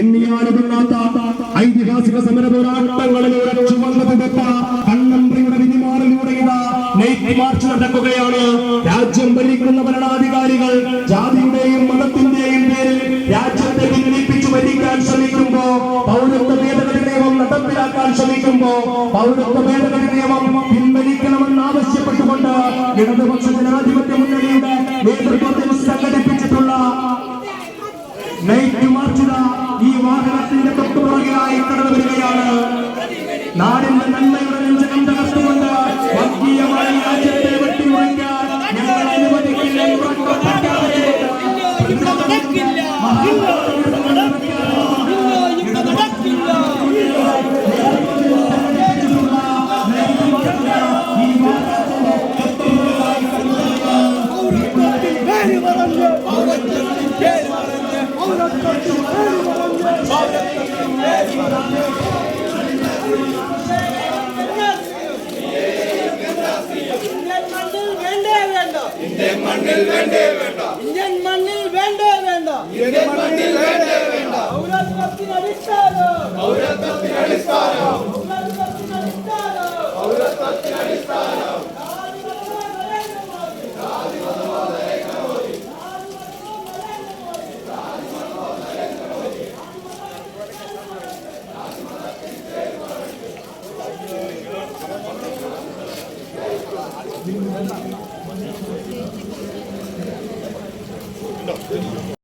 എണ്ണിയാലുകൊള്ളാത്ത ഐതിഹാസിക സമര പോരാട്ടങ്ങളിലൂടെ ചുവന്നതെത്ത കണ്ണമ്പ്രിയുടെ വിനിമാറിലൂടെ night March നടക്കുകയാണ്. രാജ്യം ഭരിക്കുന്ന ഭരണാധികാരികൾ ജാതിയുടെയും മതത്തിന്റെയും പേരിൽ രാജ്യത്തെ ഭിന്നിപ്പിച്ചു ഭരിക്കാൻ ശ്രമിക്കുമ്പോ പൗരത്വ ഭേദഗതി നിയമം നടപ്പിലാക്കാൻ ശ്രമിക്കുമ്പോ പൗരത്വ ഭേദഗതി നിയമം പിൻവലിക്കണമെന്ന് ആവശ്യപ്പെട്ടുകൊണ്ട് ഇടതുപക്ഷ ജനാധിപത്യ മുന്നണിയുടെ നേതൃത്വത്തിൽ ഈ വാഹനത്തിന്റെ തൊട്ടുപുറകിലായി കടന്നു വരികയാണ്. നാടിന്റെ നന്മയുടെ ഇന്ത്യൻ മണ്ണിൽ വേണ്ടേ വേണ്ട ഇന്ത്യൻ മണ്ണിൽ വേണ്ടേ No, no, no.